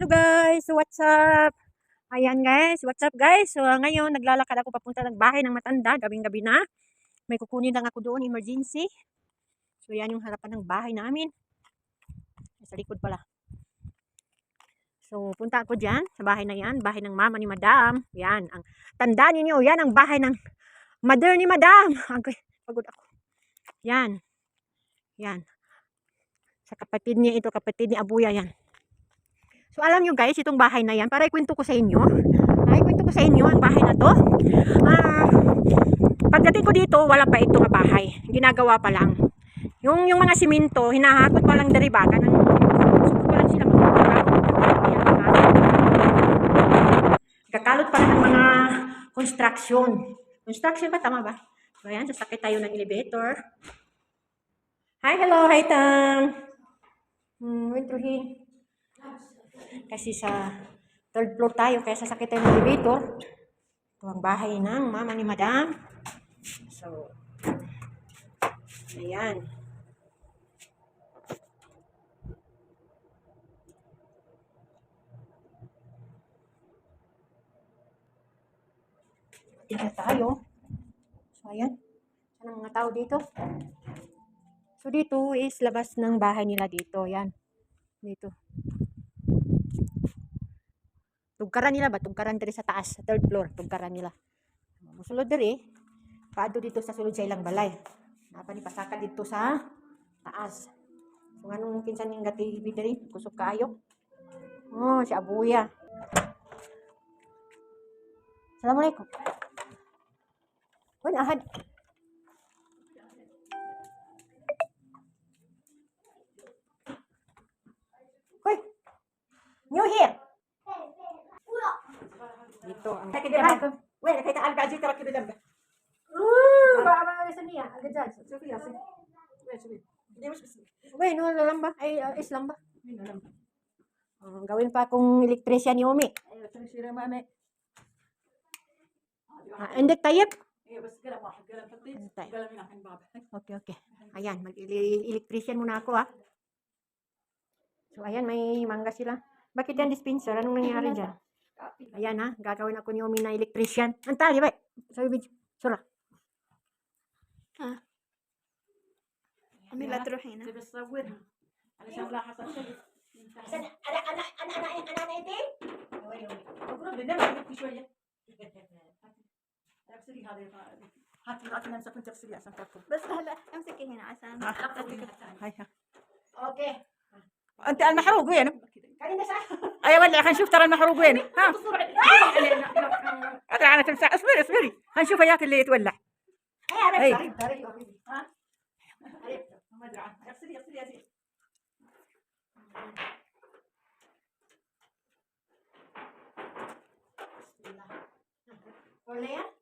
Hello guys, what's up? Ayan guys, what's up guys? So ngayon naglalakad ako papunta ng bahay ng matanda, gabing-gabi na. May kukunin lang ako doon, emergency. So yan yung harapan ng bahay namin. Sa likod pala. So punta ako dyan, sa bahay na yan, bahay ng mama ni madam. Yan, ang tanda ninyo, yan ang bahay ng mother ni madam. Ang pagod ako. Yan. Yan. Sa kapatid niya ito, kapatid ni Abuya yan. So alam nyo guys, itong bahay na yan, para ikwento ko sa inyo. Ay, ikwento ko sa inyo ang bahay na to. Ah, pagdating ko dito, wala pa itong bahay. Ginagawa pa lang. Yung yung mga simento, hinahakot pa lang dari baga ng sugod pa lang sila. Kakalot pa lang ng mga construction. Construction ba? Tama ba? So ayan, sasakit tayo ng elevator. Hi, hello, hi Tam. Hmm, went through here. Kasi sa third floor tayo, kaya sasakit tayo ng elevator. Ito ang bahay ng mama ni madam. So, ayan. Tingnan tayo. So, ayan. Saan ang mga tao dito? So, dito is labas ng bahay nila dito. Yan. Dito. Tugkaran nila ba? Tugkaran diri sa taas, sa third floor. Tugkaran nila. Musulod diri. Paado dito sa sulod sa ilang balay. Napa ni pasaka dito sa taas. So anong kinsan ning gati diri? Kusog kaayo. Oh, si Abuya. Assalamualaikum. Wan ahad. Hoy. New here gitu. Sakit dia kan. Weh, kita alga aja terak di lamba. Uh, ba ba ba sa niya, alga jaj. Sofi ya si. Weh. Hindi mo siya. Weh, no lamba ay uh, is lamba. No lamba. Gawin pa kung elektrician ni Umi. Ay, elektrician mami. Ah, indik tayip. Okay, okay. Ayan, mag-electrician muna ako ah. So, ayan, may mangga sila. Bakit yan dispenser? Anong nangyari dyan? Ayan ha, gagawin ako ni Umi na electrician. Anta, di ba? Sabi ba? Sura. أمي لا تروحين تبي تصورها علشان لا حصل شيء Asan, ana, ana, ana, ana, ana, ana, ito? المفروض بننام نبكي شويه اغسلي هذه هاتي هاتي نمسك وانت اغسلي عشان تاكل بس هلا امسكي هنا عشان هاي ها Okay. انت المحروق وينه؟ أيوة، اي ولع حنشوف ترى المحروق وين. ها؟ أدري أنا تمسح اصبري اصبري. حنشوف اياك اللي يتولع. أي ها؟ عرفت ما